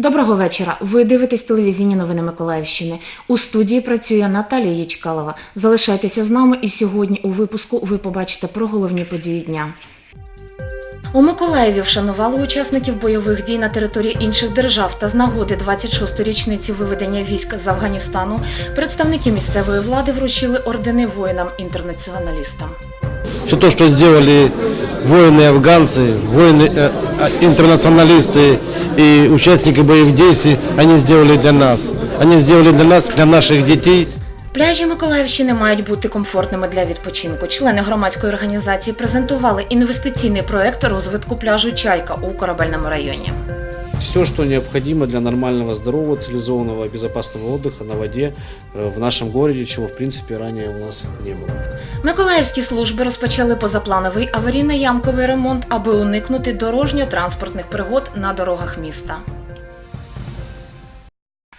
Доброго вечора. Ви дивитесь телевізійні новини Миколаївщини. У студії працює Наталія Ячкалова. Залишайтеся з нами, і сьогодні у випуску ви побачите про головні події дня. У Миколаєві вшанували учасників бойових дій на території інших держав та з нагоди 26-ї річниці виведення військ з Афганістану представники місцевої влади вручили ордени воїнам-інтернаціоналістам. Все то, что сделали воины-афганцы, воины-интернационалисты и участники боевых действий, они сделали для нас. Они сделали для нас, для наших детей. Пляжі Миколаївщини мають бути комфортними для відпочинку. Члени громадської організації презентували інвестиційний проект розвитку пляжу Чайка у корабельному районі. Все, что необходимо для нормального, здорового, цивилизованного, безопасного отдыха на воде э, в нашем городе, чего в принципе ранее у нас не было. Миколаївські служби розпочали позаплановий аварійно-ямковий ремонт, аби уникнути дорожньо-транспортних пригод на дорогах міста.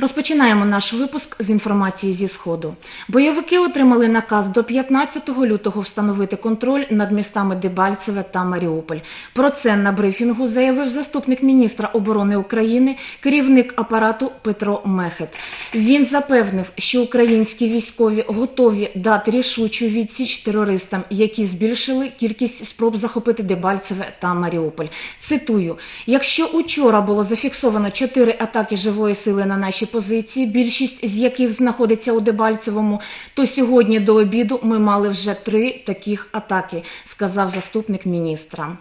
Розпочинаємо наш випуск з інформації зі сходу. Бойовики отримали наказ до 15 лютого встановити контроль над містами Дебальцеве та Маріуполь. Про це на брифінгу заявив заступник міністра оборони України, керівник апарату Петро Мехет. Він запевнив, що українські військові готові дати рішучу відсіч терористам, які збільшили кількість спроб захопити Дебальцеве та Маріуполь. Цитую: якщо учора було зафіксовано чотири атаки живої сили на наші позиції, більшість з яких знаходиться у Дебальцевому, то сьогодні до обіду ми мали вже три таких атаки, сказав заступник міністра.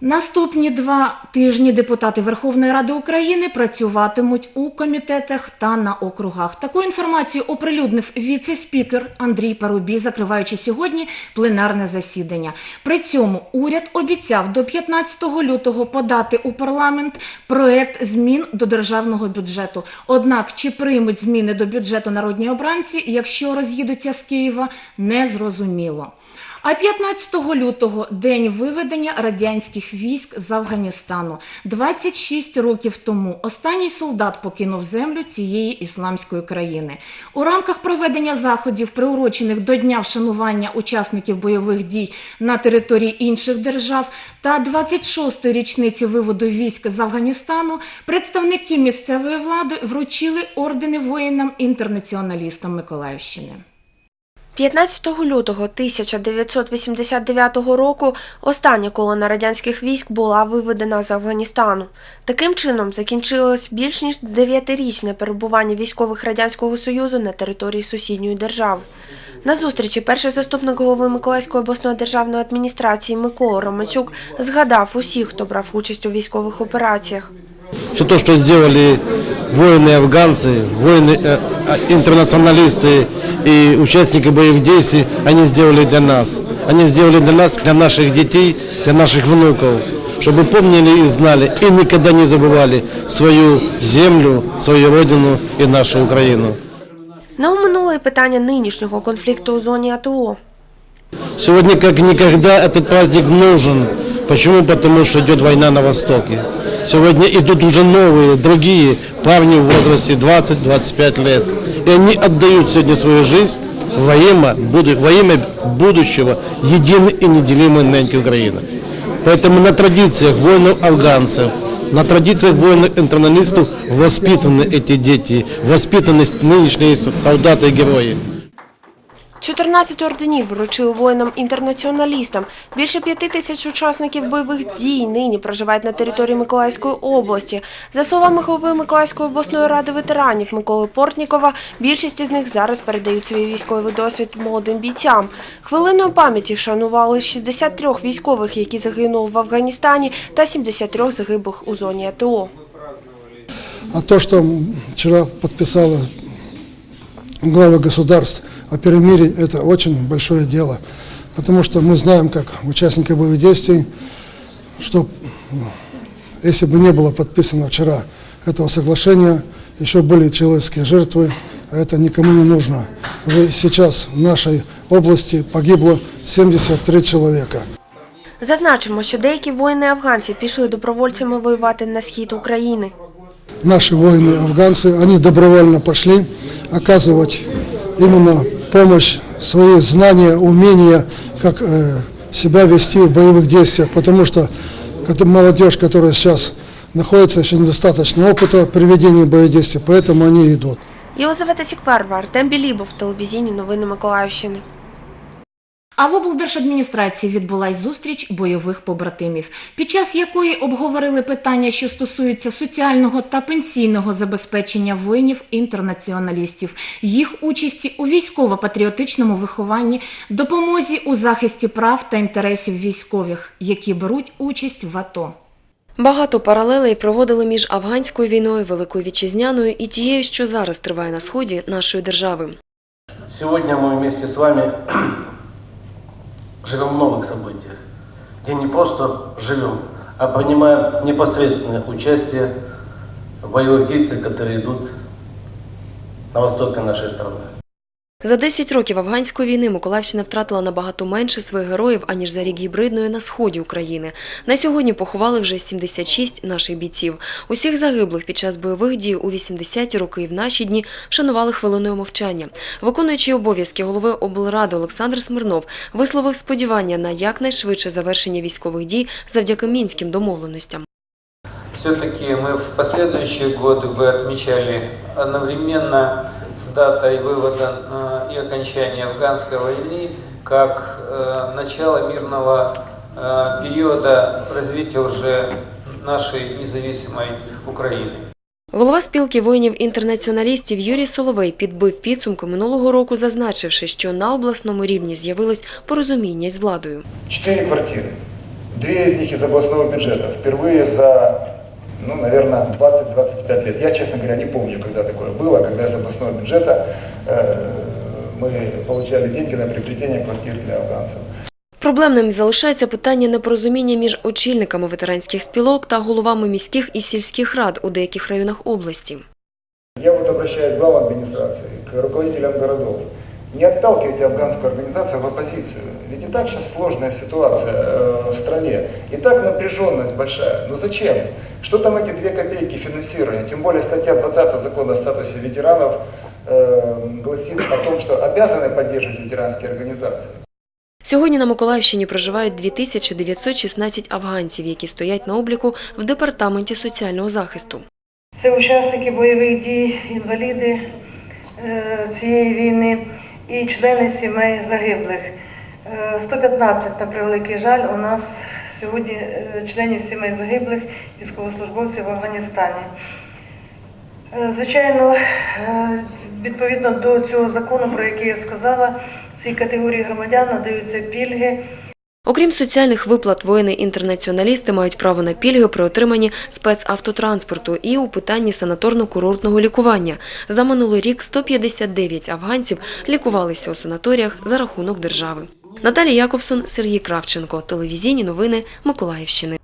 Наступні два тижні депутати Верховної Ради України працюватимуть у комітетах та на округах. Таку інформацію оприлюднив віце-спікер Андрій Парубій, закриваючи сьогодні пленарне засідання. При цьому уряд обіцяв до 15 лютого подати у парламент проект змін до державного бюджету. Однак чи приймуть зміни до бюджету народні обранці, якщо роз'їдуться з Києва, не зрозуміло. А 15 лютого день виведення радянських військ з Афганістану. 26 років тому останній солдат покинув землю цієї ісламської країни. У рамках проведення заходів, приурочених до дня вшанування учасників бойових дій на території інших держав та 26-ї річниці виводу військ з Афганістану, представники місцевої влади вручили ордени воїнам-інтернаціоналістам Миколаївщини. 15 лютого 1989 року остання колона радянських військ була виведена з Афганістану. Таким чином закінчилось більш ніж дев'ятирічне перебування військових Радянського Союзу на території сусідньої держави. На зустрічі перший заступник голови Миколаївської обласної державної адміністрації Микола Романчук згадав усіх, хто брав участь у військових операціях. Все то, что сделали воины-афганцы, воины-интернационалисты и участники боевых действий, они сделали для нас. Они сделали для нас, для наших детей, для наших внуков. Чтобы помнили и знали, и никогда не забывали свою землю, свою родину и нашу Украину. Не оминуло і питання нинішнього конфлікту у зоні АТО. Сегодня как никогда этот праздник нужен. Почему? Потому что идет война на Востоке. Сегодня идут уже новые, другие парни в возрасте 20-25 лет. И они отдают сегодня свою жизнь во имя, буду- во имя будущего единой и неделимой неньки Украины. Поэтому на традициях воинов-афганцев, на традициях воинов-интерналистов воспитаны эти дети, воспитаны нынешние солдаты и герои. 14 орденів вручили воїнам-інтернаціоналістам. Більше п'яти тисяч учасників бойових дій нині проживають на території Миколаївської області. За словами голови Миколаївської обласної ради ветеранів Миколи Портнікова, більшість із них зараз передають свій військовий досвід молодим бійцям. Хвилиною пам'яті вшанували 63 військових, які загинули в Афганістані, та 73 загиблих у зоні АТО. А то, что вчера подписала главы государств о перемирии, это очень большое дело. Потому что мы знаем, как участники боевых действий, что э, если бы не было подписано вчера этого соглашения, еще были человеческие жертвы, а это никому не нужно. Уже сейчас в нашей области погибло 73 человека. Зазначимо, що деякі воїни-афганці пішли добровольцями воювати на схід України. наши воины, афганцы, они добровольно пошли оказывать именно помощь, свои знания, умения, как э, себя вести в боевых действиях, потому что это молодежь, которая сейчас находится еще недостаточно опыта приведения боевых действий, поэтому они идут. Єлизавета Сікперва, Артем Білібов, телевізійні новини Миколаївщини. А в облдержадміністрації відбулась зустріч бойових побратимів, під час якої обговорили питання, що стосуються соціального та пенсійного забезпечення воїнів-інтернаціоналістів, їх участі у військово-патріотичному вихованні, допомозі у захисті прав та інтересів військових, які беруть участь в АТО. Багато паралелей проводили між афганською війною, великою вітчизняною і тією, що зараз триває на сході нашої держави. Сегодня мы вместе с вами живем в новых событиях, где не просто живем, а принимаем непосредственное участие в боевых действиях, которые идут на востоке нашей страны. За 10 років афганської війни Миколаївщина втратила набагато менше своїх героїв, аніж за рік гібридної на сході України. На сьогодні поховали вже 76 наших бійців. Усіх загиблих під час бойових дій у 80-ті роки і в наші дні вшанували хвилиною мовчання. Виконуючий обов'язки голови облради Олександр Смирнов висловив сподівання на якнайшвидше завершення військових дій завдяки мінським домовленостям. Все-таки мы в последующие годы бы отмечали одновременно с датой вывода э, и окончания афганской войны как э, начало мирного э, периода развития уже нашей независимой Украины. Голова спілки воїнів-інтернаціоналістів Юрій Соловей підбив підсумки минулого року, зазначивши, що на обласному рівні з'явилось порозуміння з владою. Четыре квартиры. Две из них из областного бюджета. Впервые за, ну, наверное, 20-25 лет. Я, честно говоря, не помню, когда такое было, когда из областного бюджета э, мы получали деньги на приобретение квартир для афганцев. Проблемним залишається питання непорозуміння між очільниками ветеранських спілок та головами міських і сільських рад у деяких районах області. Я вот обращаюсь к главам администрации, к руководителям городов. Не отталкивайте афганскую организацию в оппозицию. Ведь и так сейчас сложная ситуация э, в стране. И так напряженность большая. Но зачем? Что там эти две копейки финансирования? Тем более статья 20 закона о статусе ветеранов э, гласит о том, что обязаны поддерживать ветеранские организации. Сьогодні на Миколаївщині проживають 2916 афганців, які стоять на обліку в департаменті соціального захисту. Це учасники бойових дій, інваліди е, цієї війни і члени сімей загиблих. Е, 115, на превеликий жаль, у нас сьогодні е, членів сімей загиблих військовослужбовців в Афганістані. Е, Звичайно, е, відповідно до цього закону, про який я сказала, цій категорії громадян надаються пільги Окрім соціальних виплат, воїни-інтернаціоналісти мають право на пільги при отриманні спецавтотранспорту і у питанні санаторно-курортного лікування. За минулий рік 159 афганців лікувалися у санаторіях за рахунок держави. Наталія Якобсон, Сергій Кравченко. Телевізійні новини Миколаївщини.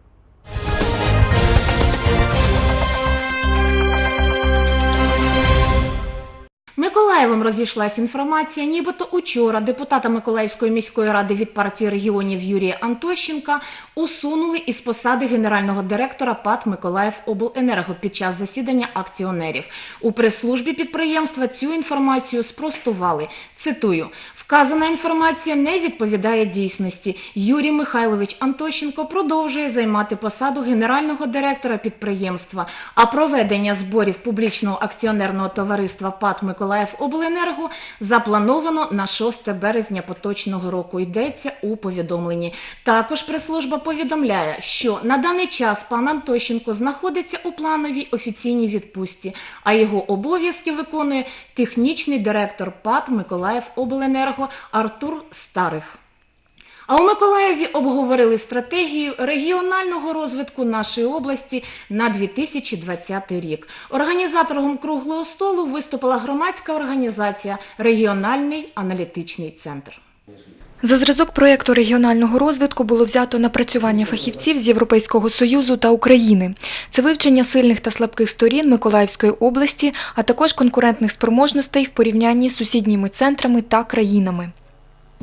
Миколаєвом розійшлась інформація, нібито учора депутата Миколаївської міської ради від партії регіонів Юрія Антощенка усунули із посади генерального директора ПАТ Миколаїв Обленерго під час засідання акціонерів. У прес-службі підприємства цю інформацію спростували. Цитую: вказана інформація не відповідає дійсності. Юрій Михайлович Антощенко продовжує займати посаду генерального директора підприємства. А проведення зборів публічного акціонерного товариства ПАТ Миколаїв Обленерго заплановано на 6 березня поточного року. Йдеться у повідомленні. Також прес-служба повідомляє, що на даний час пан Антощенко знаходиться у плановій офіційній відпустці, а його обов'язки виконує технічний директор ПАТ Миколаїв Обленерго Артур Старих. А у Миколаєві обговорили стратегію регіонального розвитку нашої області на 2020 рік. Організатором круглого столу виступила громадська організація Регіональний аналітичний центр. За зразок проєкту регіонального розвитку було взято напрацювання фахівців з Європейського Союзу та України. Це вивчення сильних та слабких сторін Миколаївської області, а також конкурентних спроможностей в порівнянні з сусідніми центрами та країнами.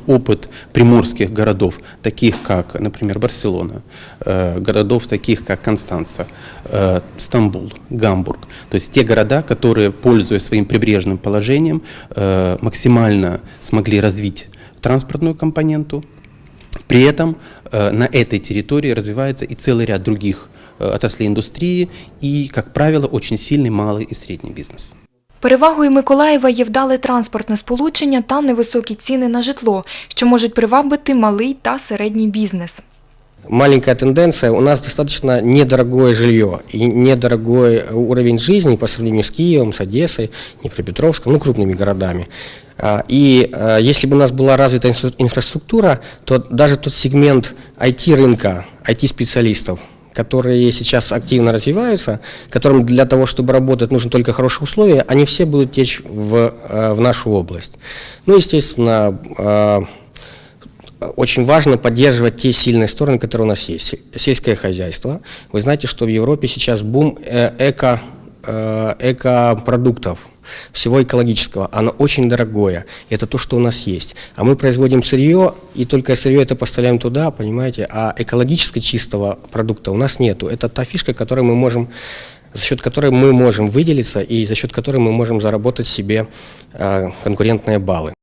Опыт приморских городов, таких как, например, Барселона, э, городов таких как Констанца, э, Стамбул, Гамбург. То есть те города, которые, пользуясь своим прибрежным положением, э, максимально смогли развить транспортную компоненту. При этом на этой территории развивается и целый ряд других отраслей индустрии и, как правило, очень сильный малый и средний бизнес. Перевагою Миколаєва є вдале транспортне сполучення та невисокі ціни на житло, що можуть привабити малий та середній бізнес. маленькая тенденция. У нас достаточно недорогое жилье и недорогой уровень жизни по сравнению с Киевом, с Одессой, Днепропетровском, ну, крупными городами. А, И а, если бы у нас была развита инфра- инфраструктура, то даже тот сегмент IT-рынка, IT-специалистов, которые сейчас активно развиваются, которым для того, чтобы работать, нужны только хорошие условия, они все будут течь в, э, в нашу область. Ну, естественно, а, очень важно поддерживать те сильные стороны, которые у нас есть. Сельское хозяйство. Вы знаете, что в Европе сейчас бум э, эко, э, экопродуктов, всего экологического. Оно очень дорогое. Это то, что у нас есть. А мы производим сырье, и только сырье это поставляем туда, понимаете, а экологически чистого продукта у нас нету. Это та фишка, которой мы можем за счет которой мы можем выделиться и за счет которой мы можем заработать себе э, конкурентные баллы.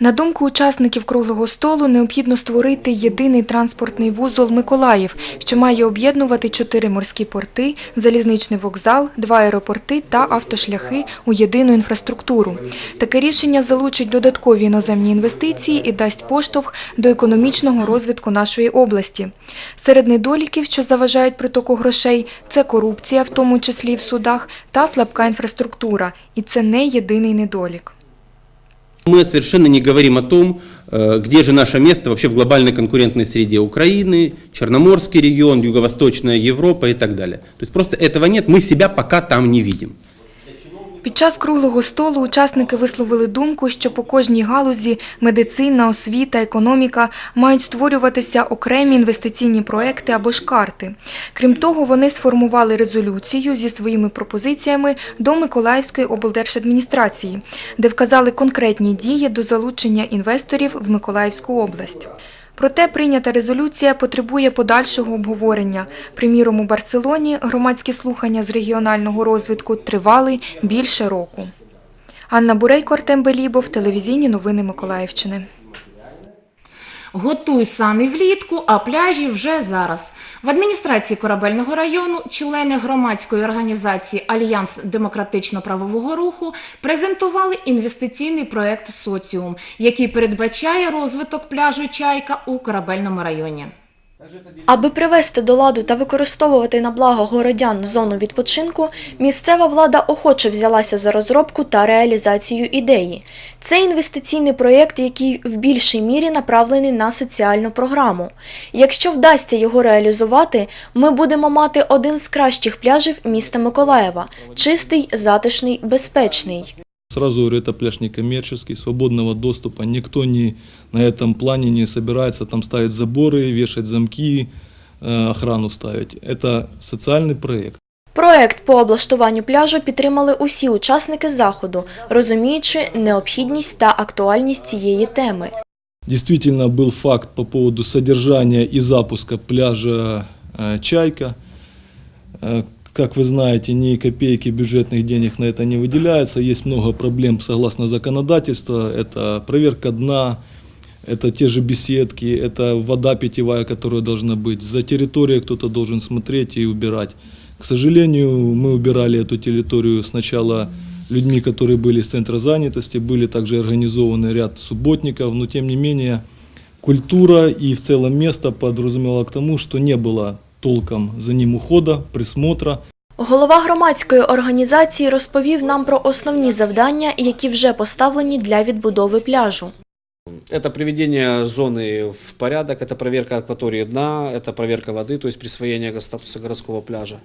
На думку учасників круглого столу, необхідно створити єдиний транспортний вузол Миколаїв, що має об'єднувати чотири морські порти, залізничний вокзал, два аеропорти та автошляхи у єдину інфраструктуру. Таке рішення залучить додаткові іноземні інвестиції і дасть поштовх до економічного розвитку нашої області. Серед недоліків, що заважають притоку грошей, це корупція, в тому числі в судах, та слабка інфраструктура. І це не єдиний недолік. Мы совершенно не говорим о том, э, где же наше место вообще в глобальной конкурентной среде Украины, Черноморский регион, Юго-Восточная Европа и так далее. То есть просто этого нет, мы себя пока там не видим. Під час круглого столу учасники висловили думку, що по кожній галузі медицина, освіта, економіка мають створюватися окремі інвестиційні проекти або ж карти. Крім того, вони сформували резолюцію зі своїми пропозиціями до Миколаївської облдержадміністрації, де вказали конкретні дії до залучення інвесторів в Миколаївську область. Проте прийнята резолюція потребує подальшого обговорення. Приміром, у Барселоні громадські слухання з регіонального розвитку тривали більше року. Анна Бурейко, Артем Белібов, телевізійні новини Миколаївщини. Готуй сани влітку, а пляжі вже зараз. В адміністрації корабельного району члени громадської організації Альянс демократично-правового руху презентували інвестиційний проект Соціум, який передбачає розвиток пляжу Чайка у корабельному районі. Аби привести до ладу та використовувати на благо городян зону відпочинку, місцева влада охоче взялася за розробку та реалізацію ідеї. Це інвестиційний проєкт, який в більшій мірі направлений на соціальну програму. Якщо вдасться його реалізувати, ми будемо мати один з кращих пляжів міста Миколаєва – чистий, затишний, безпечний. Сразу говорю, это пляж некоммерческий, свободного доступа. Никто не, на этом плане не собирается там ставить заборы, вешать замки, э, охрану ставить. Это социальный проект. Проект по облаштуванню пляжу підтримали усі учасники заходу, розуміючи необхідність та актуальність цієї теми. Действительно был факт по поводу содержания и запуска пляжа э, «Чайка». Как вы знаете, ни копейки бюджетных денег на это не выделяется. Есть много проблем согласно законодательству. Это проверка дна, это те же беседки, это вода питьевая, которая должна быть. За территорией кто-то должен смотреть и убирать. К сожалению, мы убирали эту территорию сначала людьми, которые были с центра занятости, были также организованы ряд субботников, но тем не менее культура и в целом место подразумевало к тому, что не было толком за ним ухода, присмотра. Голова громадської організації розповів нам про основні завдання, які вже поставлені для відбудови пляжу. Это приведение зоны в порядок, это проверка акватории дна, это проверка воды, то есть присвоение статуса городского пляжа.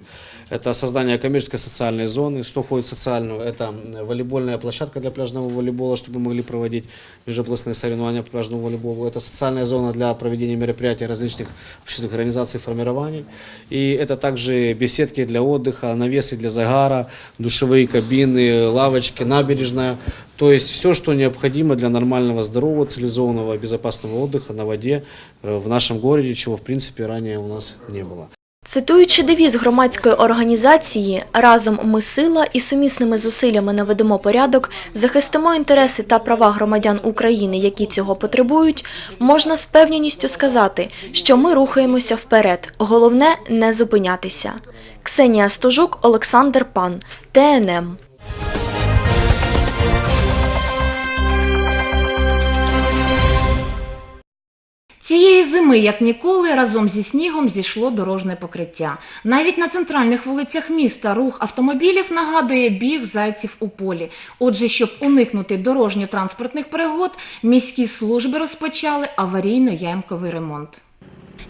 Это создание коммерческой социальной зоны. Что входит в социальную? Это волейбольная площадка для пляжного волейбола, чтобы мы могли проводить межобластные соревнования по пляжному волейболу. Это социальная зона для проведения мероприятий различных общественных организаций и формирований. И это также беседки для отдыха, навесы для загара, душевые кабины, лавочки, набережная. То есть все, что необходимо для нормального, здорового, цивилизованного, безопасного отдыха на воде э, в нашем городе, чего в принципе ранее у нас не было. Цитуючи девіз громадської організації Разом ми сила і сумісними зусиллями наведемо порядок, захистимо інтереси та права громадян України, які цього потребують, можна з певністю сказати, що ми рухаємося вперед. Головне не зупинятися. Ксенія Стожук, Олександр Пан, ТНМ. Цієї зими, як ніколи, разом зі снігом зійшло дорожне покриття. Навіть на центральних вулицях міста рух автомобілів нагадує біг зайців у полі. Отже, щоб уникнути дорожньо-транспортних пригод, міські служби розпочали аварійно-ямковий ремонт.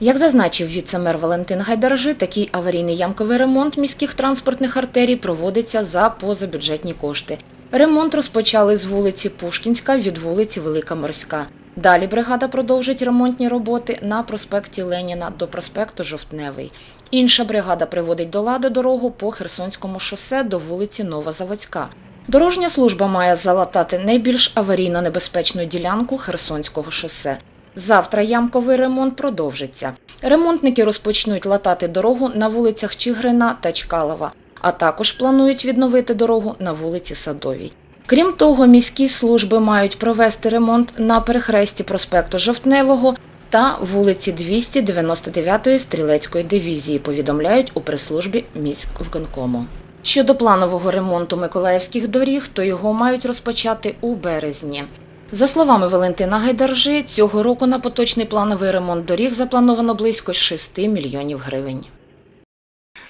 Як зазначив віце-мер Валентин Гайдаржи, такий аварійний ямковий ремонт міських транспортних артерій проводиться за позабюджетні кошти. Ремонт розпочали з вулиці Пушкінська від вулиці Велика Морська. Далі бригада продовжить ремонтні роботи на проспекті Леніна до проспекту Жовтневий. Інша бригада приводить до ладу дорогу по Херсонському шосе до вулиці Новозаводська. Дорожня служба має залатати найбільш аварійно небезпечну ділянку Херсонського шосе. Завтра ямковий ремонт продовжиться. Ремонтники розпочнуть латати дорогу на вулицях Чигрина та Чкалова, а також планують відновити дорогу на вулиці Садовій. Крім того, міські служби мають провести ремонт на перехресті проспекту Жовтневого та вулиці 299-ї стрілецької дивізії, повідомляють у прес-службі міськвиконкому. Щодо планового ремонту миколаївських доріг, то його мають розпочати у березні. За словами Валентина Гайдаржи, цього року на поточний плановий ремонт доріг заплановано близько 6 мільйонів гривень.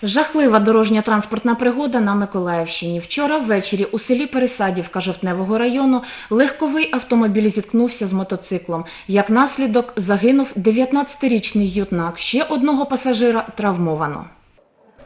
Жахлива дорожня транспортна пригода на Миколаївщині. Вчора ввечері у селі Пересадівка Жовтневого району легковий автомобіль зіткнувся з мотоциклом. Як наслідок загинув 19-річний юнак. Ще одного пасажира травмовано.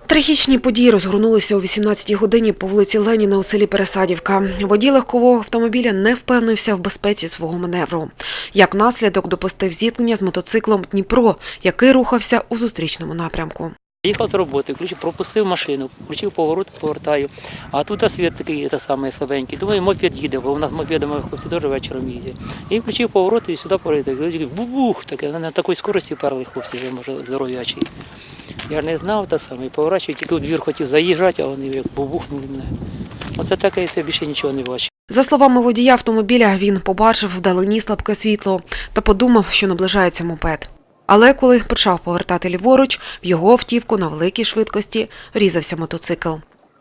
Трагічні події розгорнулися о 18-й годині по вулиці Леніна у селі Пересадівка. Водій легкового автомобіля не впевнився в безпеці свого маневру. Як наслідок допустив зіткнення з мотоциклом Дніпро, який рухався у зустрічному напрямку. Їхав з роботи, включив, пропустив машину, включив поворот, повертаю. А тут світ такий та самий слабенький. Думаю, мопед їде, бо у нас мопедами хлопці теж вечором їздять. І включив поворот і сюди порити. Бубух, таке, на такій скорості перли хлопці, вже може здоров'ячі. Я ж не знав та саме, поворачую, тільки у двір хотів заїжджати, а вони як бубухнули мене. Оце таке, все більше нічого не бачив. За словами водія автомобіля, він побачив вдалині слабке світло та подумав, що наближається мопед. Але коли почав повертати ліворуч, в його автівку на великій швидкості різався мотоцикл.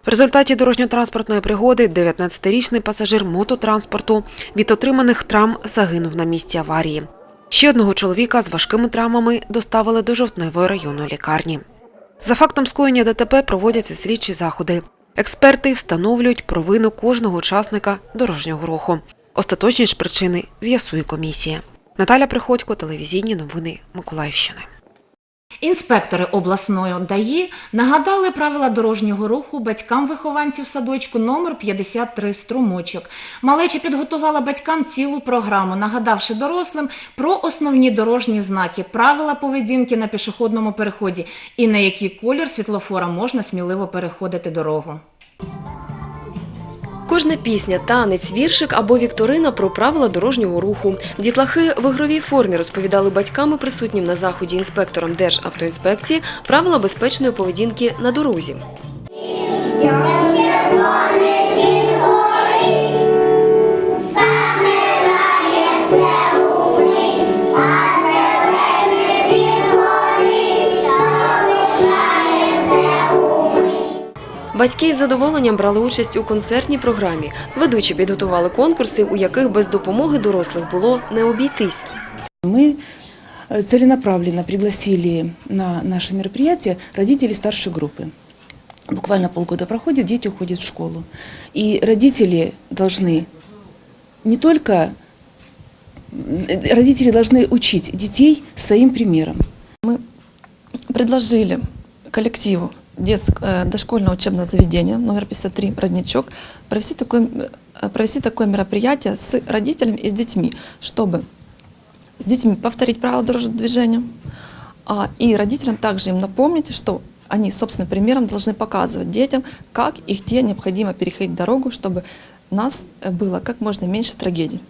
В результаті дорожньо-транспортної пригоди 19-річний пасажир мототранспорту від отриманих травм загинув на місці аварії. Ще одного чоловіка з важкими травмами доставили до жовтневої районної лікарні. За фактом скоєння ДТП проводяться слідчі заходи. Експерти встановлюють провину кожного учасника дорожнього руху. Остаточні ж причини з'ясує комісія. Наталя Приходько, телевізійні новини Миколаївщини. Інспектори обласної ДАІ нагадали правила дорожнього руху батькам вихованців садочку номер 53 «Струмочок». Малеча підготувала батькам цілу програму, нагадавши дорослим про основні дорожні знаки, правила поведінки на пішохідному переході і на який колір світлофора можна сміливо переходити дорогу. Кожна пісня, танець, віршик або вікторина про правила дорожнього руху. Дітлахи в ігровій формі розповідали батькам присутнім на заході інспекторам Державтоінспекції правила безпечної поведінки на дорозі. Батьки із задоволенням брали участь у концертній програмі. Ведучі підготували конкурси, у яких без допомоги дорослих було не обійтись. Мы э, целенаправленно пригласили на наше мероприятие родителей старшей группы. Буквально полгода проходит, дети уходят в школу. И родители должны не только м, э, родители должны учить детей своим примером. Мы предложили коллективу детск- э, дошкольного учебного заведения номер 53 «Родничок» провести такое, э, провести такое мероприятие с родителями и с детьми, чтобы с детьми повторить правила дорожного движения, а, и родителям также им напомнить, что они собственным примером должны показывать детям, как и где необходимо переходить дорогу, чтобы нас э, было как можно меньше трагедий.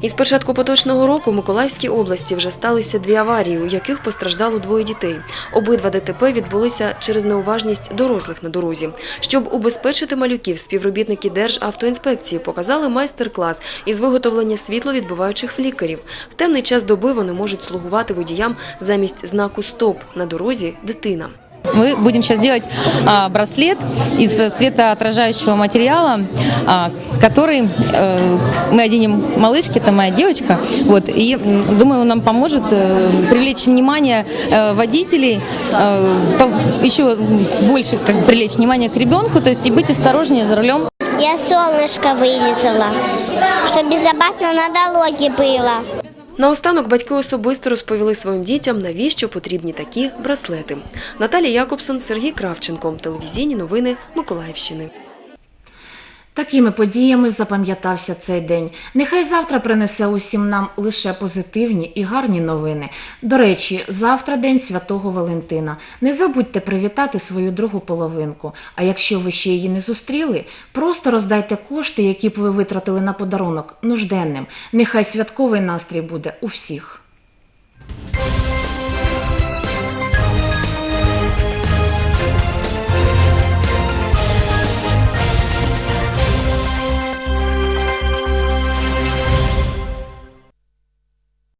Із початку поточного року в Миколаївській області вже сталися дві аварії, у яких постраждало двоє дітей. Обидва ДТП відбулися через неуважність дорослих на дорозі. Щоб убезпечити малюків, співробітники Державтоінспекції показали майстер-клас із виготовлення світловідбиваючих флікерів. В темний час доби вони можуть слугувати водіям замість знаку «Стоп» на дорозі дитина. Мы будем сейчас делать а, браслет из светоотражающего материала, а, который э, мы оденем малышке, это моя девочка, вот, и думаю, он нам поможет э, привлечь внимание э, водителей, э, по- еще больше как, привлечь внимание к ребенку, то есть и быть осторожнее за рулем. Я солнышко вылезала, чтобы безопасно на дороге было. Наостанок батьки особисто розповіли своїм дітям, навіщо потрібні такі браслети. Наталія Якобсон, Сергій Кравченко. Телевізійні новини Миколаївщини. Такими подіями запам'ятався цей день. Нехай завтра принесе усім нам лише позитивні і гарні новини. До речі, завтра день святого Валентина. Не забудьте привітати свою другу половинку. А якщо ви ще її не зустріли, просто роздайте кошти, які б ви витратили на подарунок нужденним. Нехай святковий настрій буде у всіх.